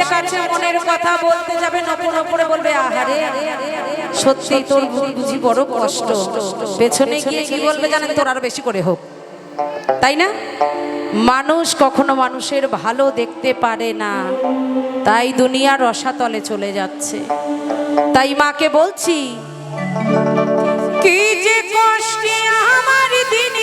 মানুষের কাছে মনের কথা বলতে যাবে নপরে বলবে, আহারে সত্যি তোর বুঝি বড় কষ্ট। পেছনে গিয়ে কি বলবে জানেন তোর? আরও বেশি করে হোক। তাই না? মানুষ কখনো মানুষের ভালো দেখতে পারে না। তাই দুনিয়ার রসাতলে চলে যাচ্ছে। তাই মাকে বলছি, কি যে কষ্টে আমার দিন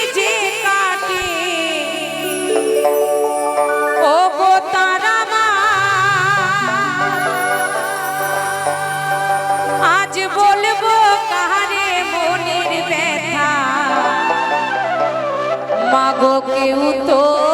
eu tô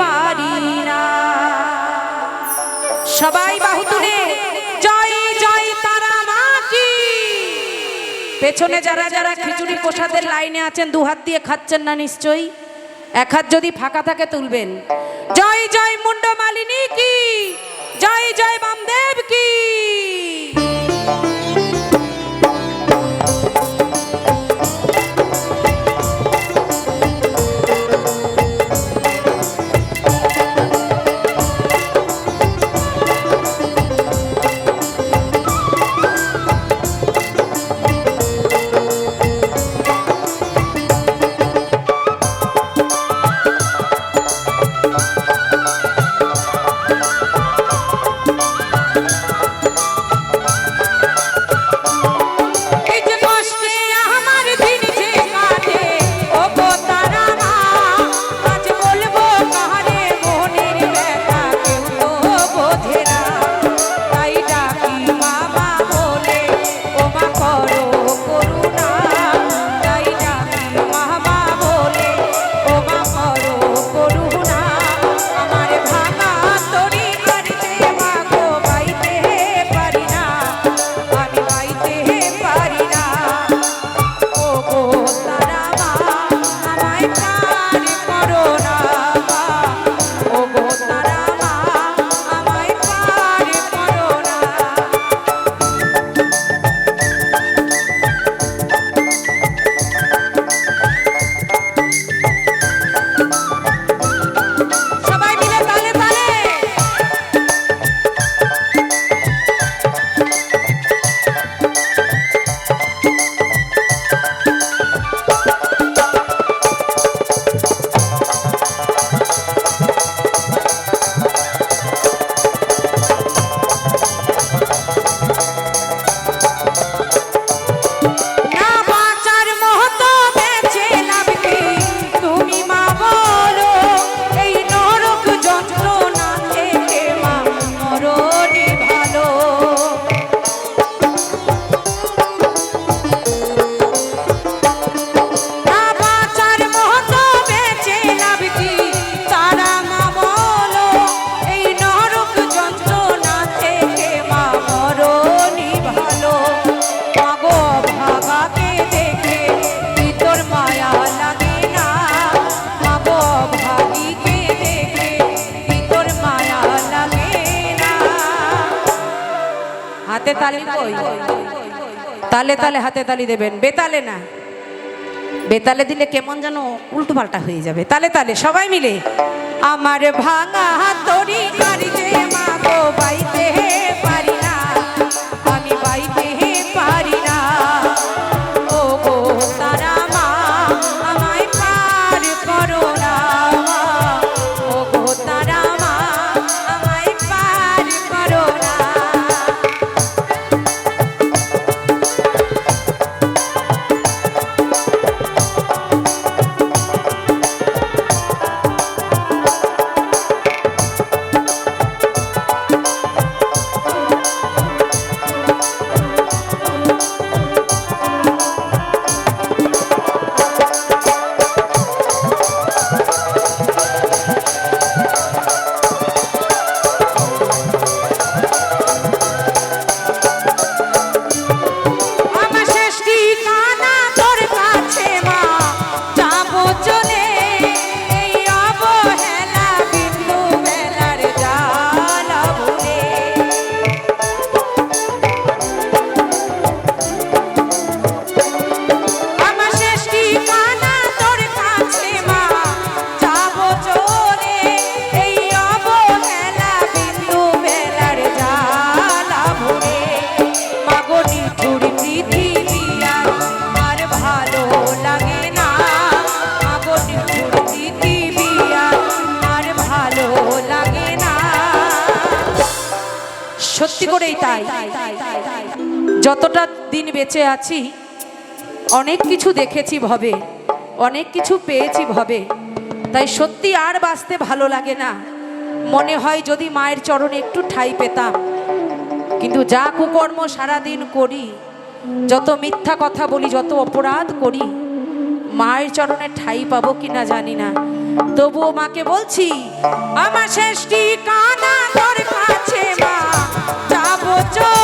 পারি না। সবাই বাহু তুলে, জয় জয় তারা মা কি পেছনে যারা যারা খিচুড়ি প্রসাদের লাইনে আছেন, দু হাত দিয়ে খাচ্ছেন না নিশ্চয়ই? এক হাত যদি ফাঁকা থাকে তুলবেন। জয় জয় মুন্ড মালিনী কি? জয় জয় বামদেব কি? হাতে তালি কই? তালে তালে হাতে তালি দেবেন, বেতালে না। বেতালে দিলে কেমন যেন উল্টো পাল্টা হয়ে যাবে। তালে তালে, সবাই মিলে। আমার ভাঙা তরি বাড়িতে, মা গো, বাইতে যতটা দিন বেঁচে আছি, অনেক কিছু দেখেছি ভবে, অনেক কিছু পেয়েছি ভবে, তাই সত্যি আর বাঁচতে ভালো লাগে না। মনে হয় যদি মায়ের চরণে একটু ঠাই পেতাম। কিন্তু যা কুকর্ম সারাদিন করি, যত মিথ্যা কথা বলি, যত অপরাধ করি, মায়ের চরণে ঠাই পাবো কিনা জানি না। তবুও মাকে বলছি, আমার শেষটি কানা মা যাব